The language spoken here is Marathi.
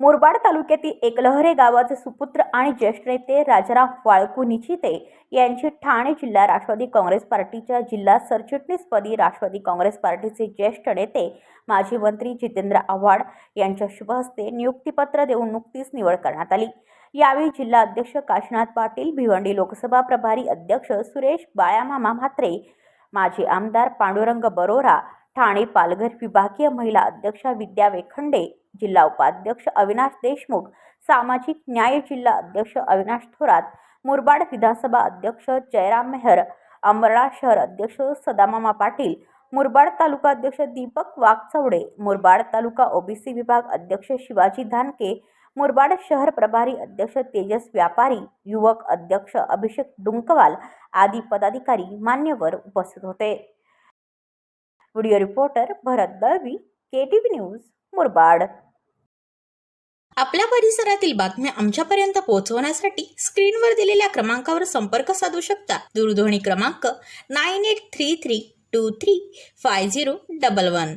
मुरबाड तालुक्यातील एकलहरे गावाचे सुपुत्र आणि ज्येष्ठ नेते राजाराम वाळकू निचिते यांची ठाणे जिल्हा राष्ट्रवादी काँग्रेस पार्टीच्या जिल्हा सरचिटणीसपदी राष्ट्रवादी काँग्रेस पार्टीचे ज्येष्ठ नेते माजी मंत्री जितेंद्र आव्हाड यांच्या शुभ हस्ते नियुक्तीपत्र देऊन नुकतीच निवड करण्यात आली. यावेळी जिल्हा अध्यक्ष काशीनाथ पाटील भिवंडी लोकसभा प्रभारी अध्यक्ष सुरेश बाळामामा म्हात्रे माजी आमदार पांडुरंग बरोरा ठाणे पालघर विभागीय महिला अध्यक्षा विद्या वेखंडे जिल्हा उपाध्यक्ष अविनाश देशमुख सामाजिक न्याय जिल्हा अध्यक्ष अविनाश थोरात मुरबाड विधानसभा अध्यक्ष जयराम मेहर अंबरनाथ शहर अध्यक्ष सदामामा पाटील मुरबाड तालुका अध्यक्ष दीपक वाघचवडे मुरबाड तालुका ओबीसी विभाग अध्यक्ष शिवाजी धानके मुरबाड शहर प्रभारी अध्यक्ष तेजस व्यापारी युवक अध्यक्ष अभिषेक डुंकवाल आदी पदाधिकारी मान्यवर उपस्थित होते. Video reporter Bharat Dalvi K T V news Murbad. आपल्या परिसरातील बातम्या आमच्यापर्यंत पोहोचवण्यासाठी स्क्रीनवर दिलेल्या क्रमांकावर संपर्क साधू शकता. दूरध्वनी क्रमांक nine eight three three two three five zero double one.